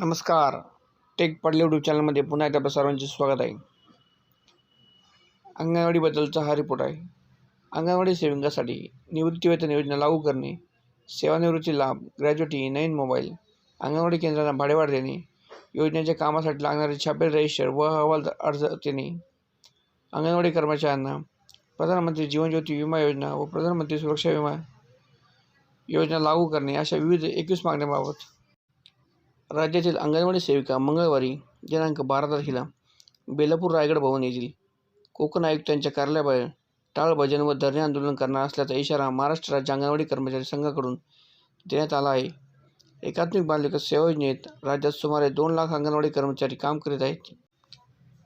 नमस्कार. टेक पडले यूट्यूब चॅनलमध्ये पुन्हा एकदा आपल्या सर्वांचे स्वागत आहे. अंगणवाडीबद्दलचा हा रिपोर्ट आहे. अंगणवाडी सेविंगासाठी निवृत्तीवेतन योजना लागू करणे सेवानिवृत्ती लाभ ग्रॅज्युएटी e, नवीन मोबाईल अंगणवाडी केंद्रांना भाडेवाढ देणे योजनेच्या कामासाठी लागणारे छापे रजिस्टर व अहवाल अर्ज देणे. अंगणवाडी कर्मचाऱ्यांना प्रधानमंत्री जीवन ज्योती विमा योजना व प्रधानमंत्री सुरक्षा विमा योजना लागू करणे अशा विविध एकवीस मागण्याबाबत राज्यातील अंगणवाडी सेविका मंगळवारी दिनांक बारा तारखेला बेलापूर रायगड भवन येथील कोकण आयुक्तांच्या कार्यालयाबाहेर टाळभजन व धरणे आंदोलन करणार असल्याचा इशारा महाराष्ट्र राज्य अंगणवाडी कर्मचारी संघाकडून देण्यात आला आहे. एकात्मिक बालविकास सेवा योजनेत राज्यात सुमारे दोन लाख अंगणवाडी कर्मचारी काम करीत आहेत.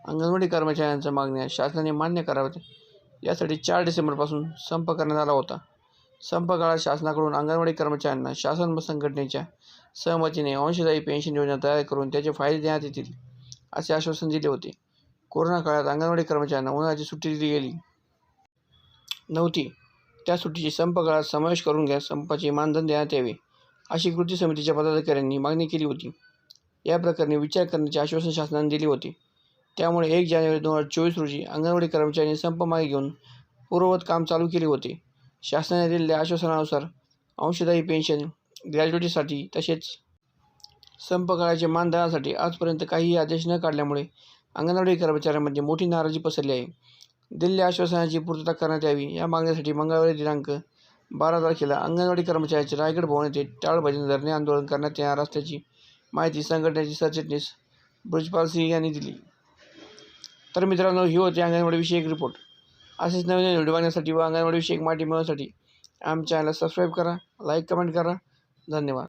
अंगणवाडी कर्मचाऱ्यांच्या मागण्या शासनाने मान्य कराव्यात. यासाठी चार डिसेंबरपासून संप करण्यात आला होता. संप काळात शासनाकडून अंगणवाडी कर्मचाऱ्यांना शासन संघटनेच्या सहमतीने अंशदायी पेन्शन योजना तयार करून त्याचे फायदे देण्यात येतील असे आश्वासन दिले होते. कोरोना काळात अंगणवाडी कर्मचाऱ्यांना उन्हाळ्याची सुट्टी दिली गेली नव्हती. त्या सुट्टीची संप काळात समावेश करून घ्या संपाचे मानधन देण्यात यावे अशी कृती समितीच्या पदाधिकाऱ्यांनी मागणी केली होती. या प्रकरणी विचार करण्याचे आश्वासन शासनाने दिले होते. त्यामुळे एक जानेवारी दोन हजार चोवीस रोजी अंगणवाडी कर्मचाऱ्यांनी संप मागे घेऊन पूर्ववत काम चालू केले होते. शासनाने दिलेल्या आश्वासनानुसार अंशदायी पेन्शन ग्रॅज्युएटीसाठी तसेच संप काळाच्या मानधनासाठी आजपर्यंत काहीही आदेश न काढल्यामुळे अंगणवाडी कर्मचाऱ्यांमध्ये मोठी नाराजी पसरली आहे. दिलेल्या आश्वासनाची पूर्तता करण्यात यावी या मागणीसाठी मंगळवारी दिनांक बारा तारखेला अंगणवाडी कर्मचाऱ्यांचे रायगड भवन येथे टाळभजन धरणे आंदोलन करण्यात येणार असल्याची माहिती संघटनेचे सरचिटणीस ब्रजपाल सिंह यांनी दिली. तर मित्रांनो ही होती अंगणवाडीविषयी एक रिपोर्ट असेच नवीन नवीन व्हिडिओ बघण्यासाठी व अंगणवाडीविषयी एक माहिती मिळवण्यासाठी आमच्या चॅनलला सबस्क्राईब करा लाईक कमेंट करा. धन्यवाद.